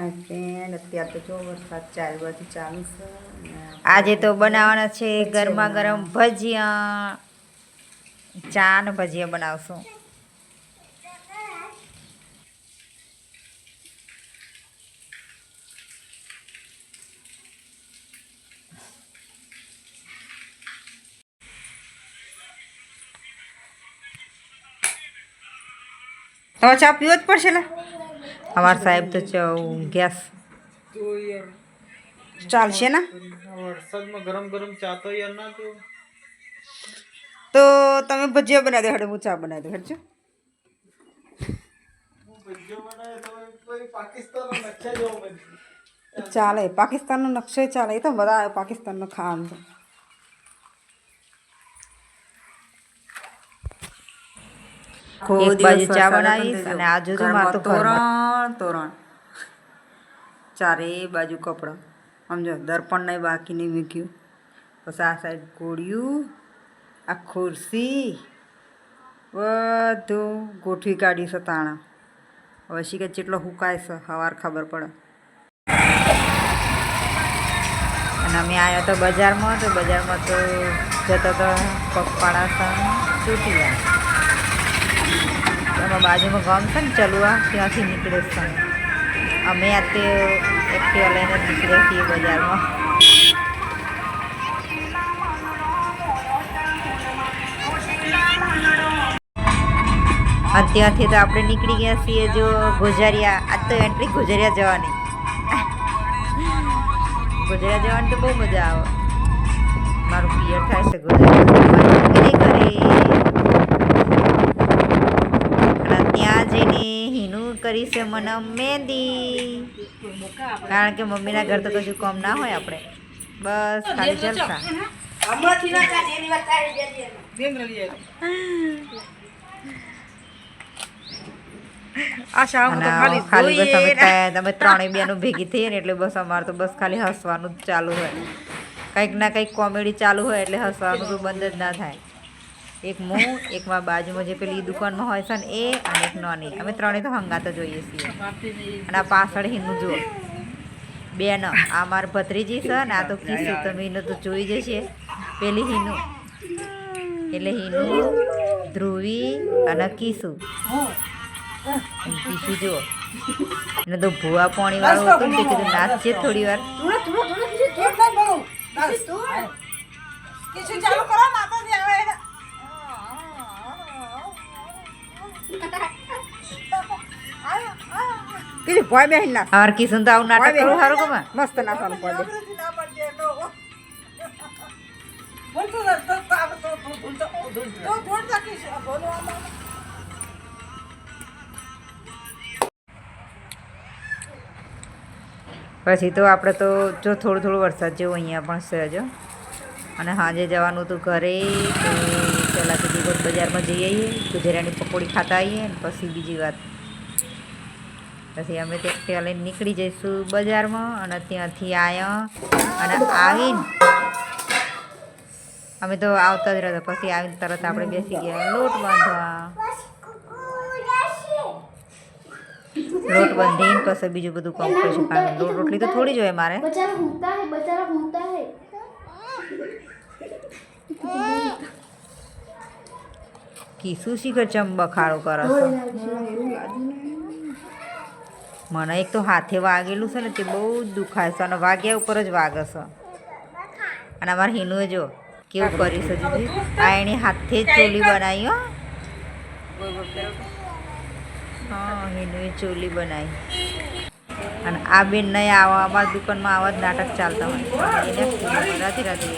હા ફ્રેન્ડ અત્યારે તો જો વરસાદ બાજુ ચાલુ છે. આજે તો બનાવવાના છે ગરમા ગરમ ભજીયા. ચા ને ભજીયા બનાવશું. તો ચા પીવો જ પડશે ને અમારા સાહેબ તો ચ- ગેસ તો યાર ચાલશે ને આ વરસાદમાં ગરમ ગરમ ચા તો યાર ના તો તો તમે ભજીયા બનાવી દો હેડો હું ચા બનાવી દઉં હેડજો ચાલે પાકિસ્તાનનો નકશો ચાલે એ તો બધા આવે પાકિસ્તાનનો ખાવાનું એક બાજુ ચા બનાવીશ અને આજુ તો તોરણ તોરણ. ચારે બાજુ કપડાં. સમજો દર્પણ નહીં બાકી નહીં મૂક્યું. પછી આ સાઈડ ગોળિયું આ ખુરશી બધું ગોઠવી કાઢ્યું છે તાણા. હવે શી કે જેટલો હુકાય છે સવાર ખબર પડે. અને અમે આવ્યા તો બજારમાં તો બજારમાં તો જતા તો પગપાળા સણ ચૂંટ્યા એમાં બાજુમાં ગામ છે ને ચલવા ત્યાંથી નીકળે છે અમે આ તે એક્ટિવા લઈને નીકળ્યા છીએ બજારમાં. અને ત્યાંથી તો આપણે નીકળી ગયા છીએ જો ગોજારિયા, આજ તો એન્ટ્રી ગોજારિયા જવાની. ગોજારિયા જવાની તો બહુ મજા આવે. મારું પિયર થાય છે ગોજારિયા ત્યાં જઈને હીનું કરી છે મને મહેંદી કારણ કે મમ્મીના ઘર તો કશું કામ ના હોય આપણે. બસ ખાલી જલસા. ખાલી બસ અમે તમે ત્રણેય બેનો ભેગી થઈએ ને એટલે બસ અમારે તો બસ ખાલી હસવાનું જ ચાલુ હોય. કંઈક ના કંઈક કોમેડી ચાલુ હોય એટલે હસવાનું તો બંધ જ ના થાય. એક હું એકમાં બાજુમાં જે પેલી દુકાનમાં હોય છે ને એ અને એક નોની અમે ત્રણેય તો હંગાતો જોઈએ છીએ અને આ પાછળ હિન્દુ જુઓ બેન આ માર ભત્રીજી છે ને આ તો કીસું તમે એનું તો જોઈ જશે પેલી હિનું એટલે હિનું ધ્રુવી અને કીસું પીસું જુઓ એને તો ભૂવા પાણી વાળું હતું ને કીધું નાચીએ થોડી વાર કીધું ભોય બેહીન ના. અમાર કિશન તો આવું નાટક કરું સારું ગમે? મસ્ત નાખવાનું પડે પછી તો આપણે તો જો થોડું થોડું વરસાદ જેવું અહીંયા પણ છે જો. અને સાંજે જવાનું હતું ઘરે તો બજારમાં જઈ આવીએ ગુજરાની પકોડી ખાતા આવીએ અને પછી બીજી વાત. પછી અમે ત્યાં લઈને નીકળી જઈશું બજારમાં અને ત્યાંથી આવ્યા અને આવીને અમે તો આવતા જ રહેતા. પછી આવીને તરત આપણે બેસી ગયા. લોટ બાંધવા. લોટ બાંધીને પછી બીજું બધું કામ કરીશું. કારણ લોટ રોટલી તો થોડી જોઈએ મારે. બચારા હે બચારા હે. કીસું શીખર ચંબખાડો કરે છે? મને એક તો હાથે વાગેલું છે ને તે બહુ જ દુખાય છે અને વાગ્યા ઉપર જ વાગે છે. અને અમારે હિનુએ જો કેવું કરી છે દીદી? આ એણે હાથે જ ચોલી બનાવી હો. હા, હિનુએ ચોલી બનાવી. અને આ બેન નહીં આવા અમારા દુકાનમાં આવા જ નાટક ચાલતા હોય. એને રાતે રાતે